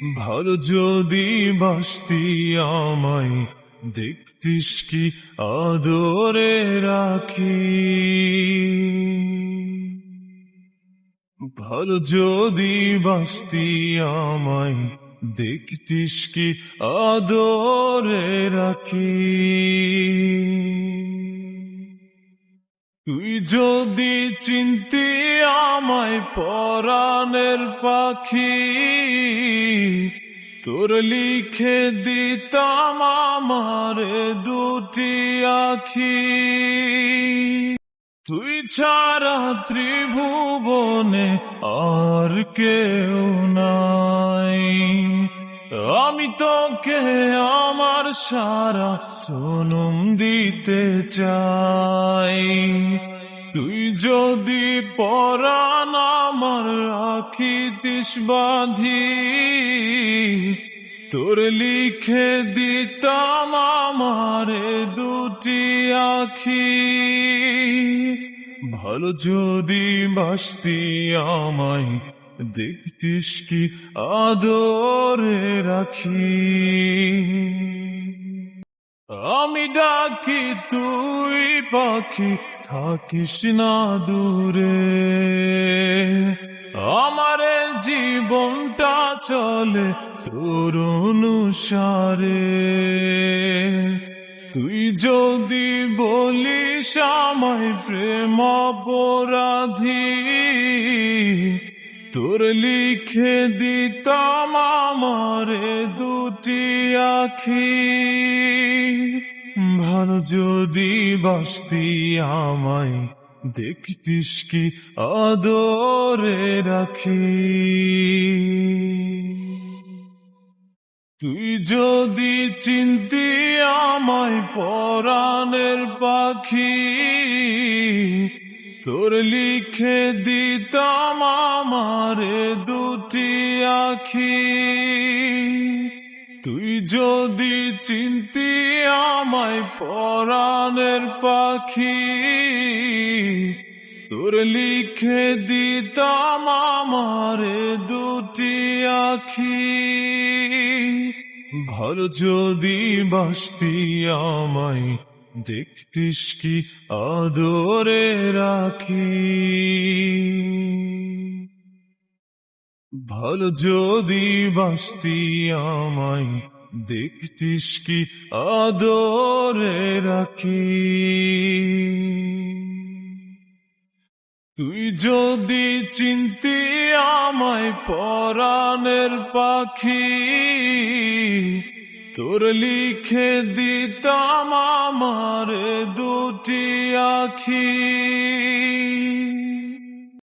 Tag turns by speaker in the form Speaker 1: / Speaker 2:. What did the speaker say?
Speaker 1: ভালো যদি বাসতি আমায়, দেখতিস কি আদরে রাখি? ভালো যদি বাসতি আমায়, দেখতিস কি আদরে রাখি? তুই যদি চিনতি আমায় পরাণের পাখি, তোর লিখে দিতাম আমারে দুটি আখি। তুই ছাড়া ত্রিভুবনে আর কেউ নাই। আমি তোকে আমার সারা জনম দিতে চাই। যদি পরাণ আমার রাখিতিস বাঁধি, তোর লিখে দিতাম আমারে দুটি আখি। ভালো যদি বাসতি আমায়, দেখতিস কি আদরে রাখি। আমি ডাকি তুই পাখি থাকিস না দূরে। আমার জীবনটা চলে তোর অনুসারে তুই যদি বলিস আমায় প্রেম অপরাধী, তোর লিখে দিতাম আমারে দুটি আখি। ভালো যদি বাসতি আমায় দেখতিস কি আদরে রাখি? তুই যদি চিন্তি আমায় পরাণের পাখি, তোর লিখে দিতাম আমারে দুটি আখি। তুই যদি চিনতি আমায় পরাণের পাখি, তোর লিখে দিতাম আমারে দুটি আখি। ভালো যদি বাসতি আমায় দেখতিস কি আদরে রাখি। ভালো যদি বাসতি আমায় দেখতিস কি আদরে রাখি? তুই যদি চিনতি আমায় পরাণের পাখি, তোর লিখে দিতাম আমারে দুটি আখি।